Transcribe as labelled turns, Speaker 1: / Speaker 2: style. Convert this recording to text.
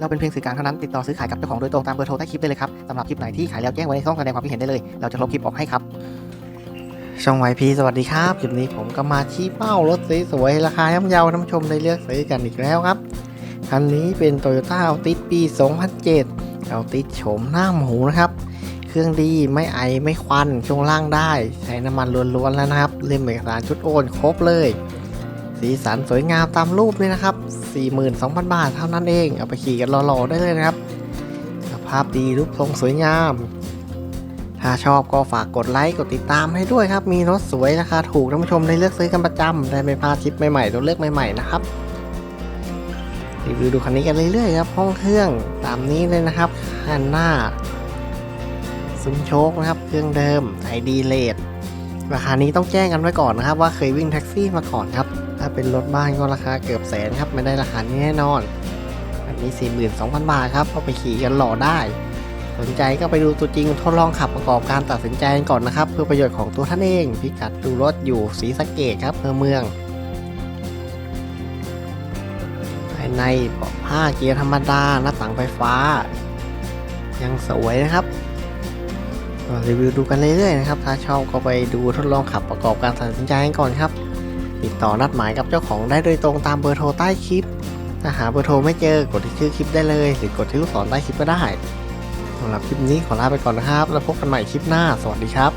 Speaker 1: เราเป็นเพียงสื่อกลางเท่านั้นติดต่อซื้อขายกับเจ้าของโดยตรงตามเบอร์โทรใต้คลิปได้เลยครับสำหรับคลิปไหนที่ขายแล้วแจ้งไว้ในช่องแสดงความคิดเห็นได้เลย เราจะลบคลิปออกให้ครับ ช่องไวพีสวัสดีครับคลิปนี้ผมก็มาชี้เป้ารถสวยๆราคาย่อมเยาท่านผู้ชมได้เลือกซื้อกันอีกแล้วครับคันนี้เป็น Toyota a l t i s ปี 2007 a l t i s โฉมหน้าหมูนะครับ เครื่องดีไม่ไอไม่ควันช่วงล่างได้ ใช้น้ำมันล้วนๆแล้วนะครับเล่มเอกสารชุดโอนครบเลย สีสันสวยงามตามรูปเลยนะครับ 42,000 บาทเท่านั้นเอง เอาไปขี่กันหล่อๆได้เลยนะครับ ภาพดีรูปทรงสวยงาม ถ้าชอบก็ฝากกดไลค์กดติดตามให้ด้วยครับ มีรถสวยราคาถูกท่านผู้ชมได้เลือกซื้อกันประจำได้ไม่พลาดคลิปใหม่ๆตัวเลือกใหม่ๆนะครับรีวิวดูคันนี้กันเรื่อยๆครับห้องเครื่องตามนี้เลยนะครับคันหน้าซุ้มโชคนะครับ เครื่องเดิม ID เลทราคานี้ต้องแจ้งกันไว้ก่อนนะครับ ว่าเคยวิ่งแท็กซี่มาก่อนครับ ถ้าเป็นรถบ้านก็ราคาเกือบแสนครับไม่ได้ราคานี้แน่นอน อันนี้ 42,000 บาทครับเอาไปขี่กันหล่อได้ สนใจก็ไปดูตัวจริงทดลองขับประกอบการตัดสินใจกันก่อนนะครับ เพื่อประโยชน์ของตัวท่านเอง พิกัดดูรถอยู่ศรีสะเกดครับเมือเมืองภายในเบาะผ้าเกียร์ธรรมดาหน้าต่างไฟฟ้า ยังสวยนะครับรีวิวดูกันเรื่อยๆนะครับ ถ้าชอบก็ไปดูทดลองขับประกอบการตัดสินใจกันก่อนครับ ติดต่อนัดหมายกับเจ้าของได้โดยตรงตามเบอร์โทรใต้คลิป ถ้าหาเบอร์โทรไม่เจอกดที่ชื่อคลิปได้เลย หรือกดที่ลูกศรใต้คลิปก็ได้สำหรับคลิปนี้ขอลาไปก่อนนะครับ แล้วพบกันใหม่คลิปหน้า สวัสดีครับ